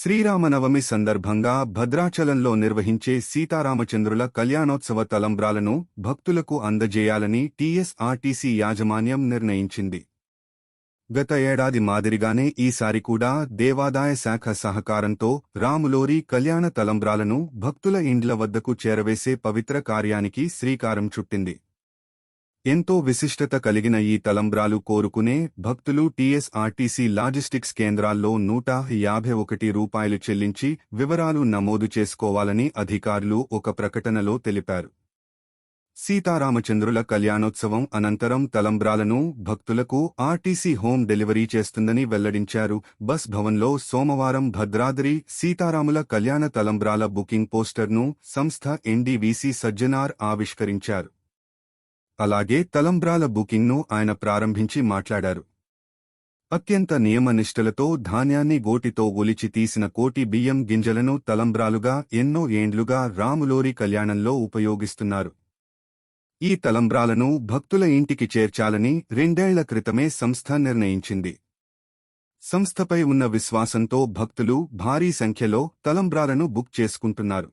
శ్రీరామనవమి సందర్భంగా భద్రాచలంలో నిర్వహించే సీతారామచంద్రుల కళ్యాణోత్సవ తలంబ్రాలను భక్తులకు అందజేయాలని టీఎస్ఆర్టీసీ యాజమాన్యం నిర్ణయించింది. గత ఏడాది మాదిరిగానే ఈసారి కూడా దేవాదాయ శాఖ సహకారంతో రాములోరి కళ్యాణ తలంబ్రాలను భక్తుల ఇండ్ల వద్దకు చేరవేసే పవిత్ర కార్యానికి శ్రీకారం చుట్టింది. ఎంతో విశిష్టత కలిగిన ఈ తలంబ్రాలు కోరుకునే భక్తులు టీఎస్ఆర్టీసీ లాజిస్టిక్స్ కేంద్రాల్లో నూట యాభై ఒకటి రూపాయలు చెల్లించి వివరాలు నమోదు చేసుకోవాలని అధికారులు ఒక ప్రకటనలో తెలిపారు. సీతారామచంద్రుల కళ్యాణోత్సవం అనంతరం తలంబ్రాలను భక్తులకు ఆర్టీసీ హోం డెలివరీ చేస్తుందని వెల్లడించారు. బస్ భవన్లో సోమవారం భద్రాద్రి సీతారాముల కళ్యాణ తలంబ్రాల బుకింగ్ పోస్టర్ను సంస్థ ఎన్డీవీసీ సజ్జనార్ ఆవిష్కరించారు. అలాగే తలంబ్రాల బుకింగ్ను ఆయన ప్రారంభించి మాట్లాడారు. అత్యంత నియమనిష్టలతో ధాన్యాన్ని గోటితో ఒలిచి తీసిన కోటి బియ్యం గింజలను తలంబ్రాలుగా ఎన్నో ఏండ్లుగా రాములోరి కళ్యాణంలో ఉపయోగిస్తున్నారు. ఈ తలంబ్రాలను భక్తుల ఇంటికి చేర్చాలని రెండేళ్ళ క్రితమే సంస్థ నిర్ణయించింది. సంస్థపై ఉన్న విశ్వాసంతో భక్తులు భారీ సంఖ్యలో తలంబ్రాలను బుక్ చేసుకుంటున్నారు.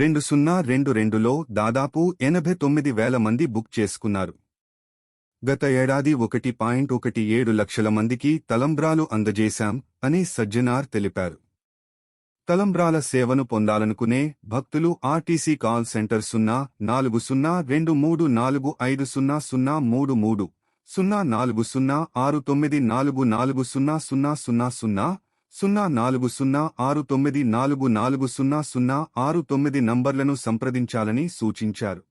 రెండు సున్నా రెండు రెండులో దాదాపు ఎనభై తొమ్మిది వేల మంది బుక్ చేసుకున్నారు. గత ఏడాది ఒకటి పాయింట్ ఒకటి ఏడు లక్షల మందికి తలంబ్రాలు అందజేశాం అని సజ్జనార్ తెలిపారు. తలంబ్రాల సేవను పొందాలనుకునే భక్తులు ఆర్టీసీ కాల్ సెంటర్ సున్నా నాలుగు సున్నా రెండు మూడు నాలుగు ఐదు సున్నా సున్నా మూడు మూడు సున్నా నాలుగు సున్నా ఆరు తొమ్మిది నాలుగు నాలుగు సున్నా సున్నా సున్నా సున్నా సున్నా నాలుగు సున్నా ఆరు తొమ్మిది నాలుగు నాలుగు సున్నా సున్నా ఆరు తొమ్మిది నంబర్లను సంప్రదించాలని సూచించారు.